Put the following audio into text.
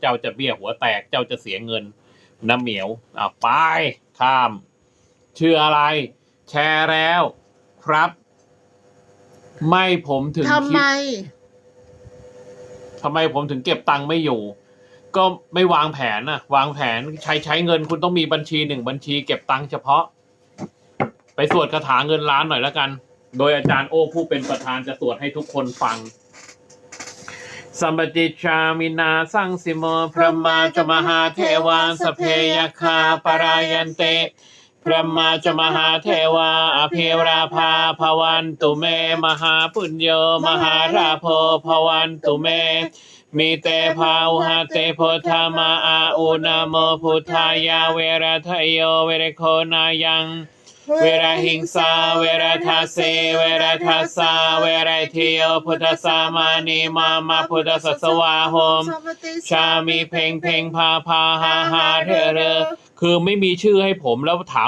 เจ้าจะเบี้ยหัวแตก เจ้าจะเสียเงินน้ำเหมียวอะไปข้าม ชื่ออะไร แชร์แล้วครับ ไม่ผมถึงทำไมคิดทำไมผมถึงเก็บตังค์ไม่อยู่ ก็ไม่วางแผนนะวางแผนใช้ใช้เงินคุณต้องมีบัญชีหนึ่งบัญชีเก็บตังค์เฉพาะ ไปสวดคาถาเงินล้านหน่อยแล้วกัน โดยอาจารย์โอ้ผู้เป็นประธานจะสวดให้ทุกคนฟัง สัมปติชามินาสังสิโมพระมาจมหาเทวาสเพยคาปรายันเตพระมาจมหาเทวาอภิราภาภวันตุเม มหาปุญโยมหาราโพภวันตุเม มีเตภาวหาเตโพธามาอาอุนาโมพุทธายาเวรทยโยเวรโคนายัง เวราหิงสา เวราทาเสเวราทาสา เวราเทโยพุทธสามานีมามาพุทธสัสวาหม ชามีเพลงเพลงพาพาฮาฮาเรอเรอคือไม่มีชื่อให้ผมแล้วถาม